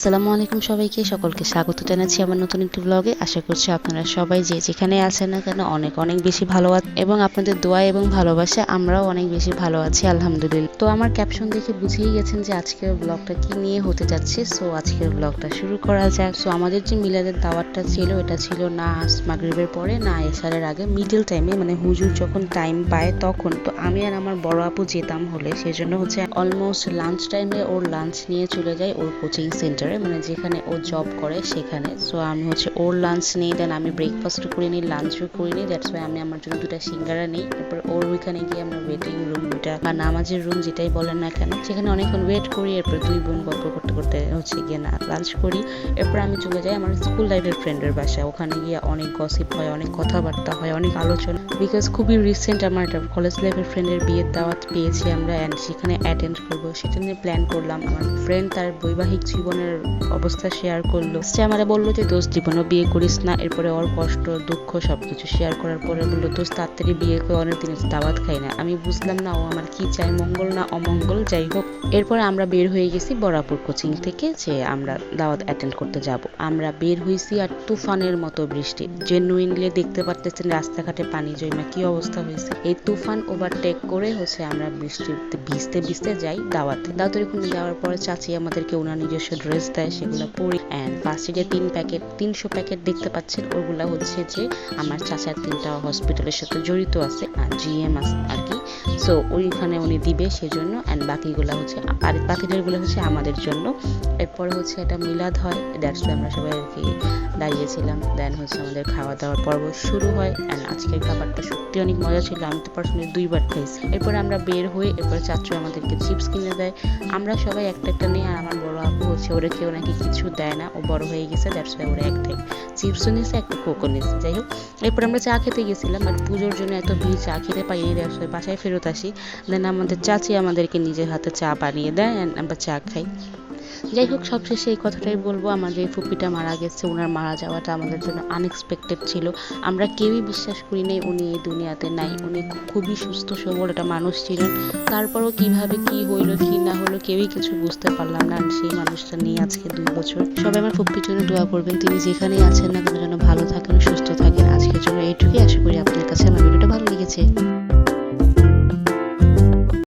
আসসালামু আলাইকুম সবাইকে, সকলকে স্বাগত জানাচ্ছি আমার নতুন একটি ব্লগে আশা করছি আপনারা সবাই যে যেখানে আছেন না কেন অনেক অনেক বেশি ভালো আছেন এবং আপনাদের দোয়া এবং ভালোবাসা, আমরাও অনেক বেশি ভালো আছি, আলহামদুলিল্লাহ। তো আমার ক্যাপশন দেখে বুঝেই গেছেন যে আজকের ব্লগটা কি নিয়ে হতে যাচ্ছে। সো আজকের ব্লগটা শুরু করা যাক। সো আমাদের যে মিলাদের দাওয়াতটা ছিল, এটা ছিল না মাগরিবের পরে, না এসারের আগে। মিডল টাইমে মানে হুজুর যখন টাইম পায় তখন। তো আমি আর আমার বড় আপু যেতাম হলে, সেজন্য হচ্ছে অলমোস্ট লাঞ্চ টাইমে ওর লাঞ্চ নিয়ে চলে যায় ওর কোচিং সেন্টারে মানে যেখানে ও জব করে সেখানে। সো আমি হচ্ছে ওর লাঞ্চ নিই দেন আমি ব্রেকফাস্ট করে নিই লাঞ্চও করে নিই দ্যাটস ওয়াই আমি আমার জন্য দুটা সিঙ্গারা নিই। এরপর ওর ওইখানে গিয়ে আমরা ওয়েটিং রুম দুটা বা নামাজের রুম যেটাই বলেন না কেন সেখানে অনেকক্ষণ ওয়েট করি, এরপর দুই বোন গল্প করতে করতে হচ্ছে গিয়ে না লাঞ্চ করি। এরপর আমি চলে যাই আমার স্কুল লাইফের ফ্রেন্ডের বাসায়। ওখানে গিয়ে অনেক গসিপ হয়, অনেক কথাবার্তা হয়, অনেক আলোচনা। বিকজ খুবই রিসেন্ট আমার একটা কলেজ লাইফের ফ্রেন্ডের বিয়ের দাওয়াত পেয়েছি আমরা অ্যান্ড সেখানে অ্যাটেন্ড করব, সেটা নিয়ে প্ল্যান করলাম। আমার ফ্রেন্ড তার বৈবাহিক জীবনের অবস্থা শেয়ার করল। সে আমারে বলল যে দোষ জীবনও বিয়ে করিস না। এরপরে ওর কষ্ট, দুঃখ, সবকিছু শেয়ার করার পরে বলল দোষ তাড়াতাড়ি বিয়ে করে অনেক দিন দাওয়াত খাই না। আমি বুঝলাম না, ও আমার কি চাই মঙ্গল না অমঙ্গল, যাই হোক। এরপরে আমরা বের হয়ে গেছি বরাপুর কোচিং থেকে যে আমরা দাওয়াত অ্যাটেন্ড করতে যাব। আমরা বের হয়েছি আর তুফানের মতো বৃষ্টি। জেনুইনলি দেখতে পারতেছেন রাস্তাঘাটে পানি জমা কি অবস্থা হয়েছে। এই তুফান ওভারটেক করে হচ্ছে আমরা বৃষ্টিতে ভিজতে ভিজতে যাই দাওয়াতে। দাওয়াতের ওখানে যাওয়ার পরে চাচি আমাদেরকে ওনার নিজস্ব ড্রেস দেয় সেগুলো পরি অ্যান্ড ফার্স্টে যে তিন প্যাকেট তিনশো প্যাকেট দেখতে পাচ্ছেন, ওগুলা হচ্ছে যে আমার চাচার তিনটা হসপিটালের সাথে জড়িত আছে, আর জিএম আছে আর কি। সো ওইখানে উনি দিবে সেজন্য অ্যান্ড বাকিগুলো হচ্ছে, আর বাকিগুলো হচ্ছে আমাদের জন্য। এরপরে হচ্ছে একটা মিলাদ হয় দ্যাটস আমরা সবাই আর কি দাঁড়িয়েছিলাম। দেন হচ্ছে আমাদের খাওয়া দাওয়ার পর্ব শুরু হয় অ্যান্ড আজকের খাবারটা সত্যি অনেক মজা ছিল, আমি তো পার্সোনালি দুইবার খাইছি এরপরে আমরা বের হয়ে, এরপর চাচু আমাদেরকে চিপস কিনে দেয়। আমরা সবাই একটা একটা নিয়ে, আর আমার বড় আপু হচ্ছে ওরা কেউ নাকি কিছু দেয় না, ও বড় হয়ে গেছে দ্যাটস ওয়াই ওরা একটাই। চিপসও নিয়েছে একটা কোকো নিয়েছে। যাই হোক, এরপর আমরা চা খেতে গেছিলাম বাট পুজোর জন্য এত ভিড় চা খেতে পাইনি দ্যাটস ওয়াই বাসায় ফেরত আসি। দেন আমাদের চাচি আমাদেরকে নিজের হাতে চা বানিয়ে দেয় অ্যান্ড আমরা চা খাই। যাই হোক, সবশেষে এই কথাটাই বলব আমার যে ফুপিটা মারা গেছে, ওনার মারা যাওয়াটা আমাদের জন্য আনএক্সপেক্টেড ছিল। আমরা কেউই বিশ্বাস করি নাই উনি এই দুনিয়াতে নাই, উনি খুবই সুস্থ, সবল একটা মানুষ ছিলেন। তারপরও কীভাবে কি হইল, কি না হলো কেউই কিছু বুঝতে পারলাম না সেই মানুষটা নিয়ে আজকে দুই বছর। সবাই আমার ফুপির জন্য দোয়া করবেন, তিনি যেখানেই আছেন না কেন যেন ভালো থাকেন, সুস্থ থাকেন। আজকের জন্য এইটুকুই, আশা করি আপনার কাছে আমার ভিডিওটা ভালো লেগেছে।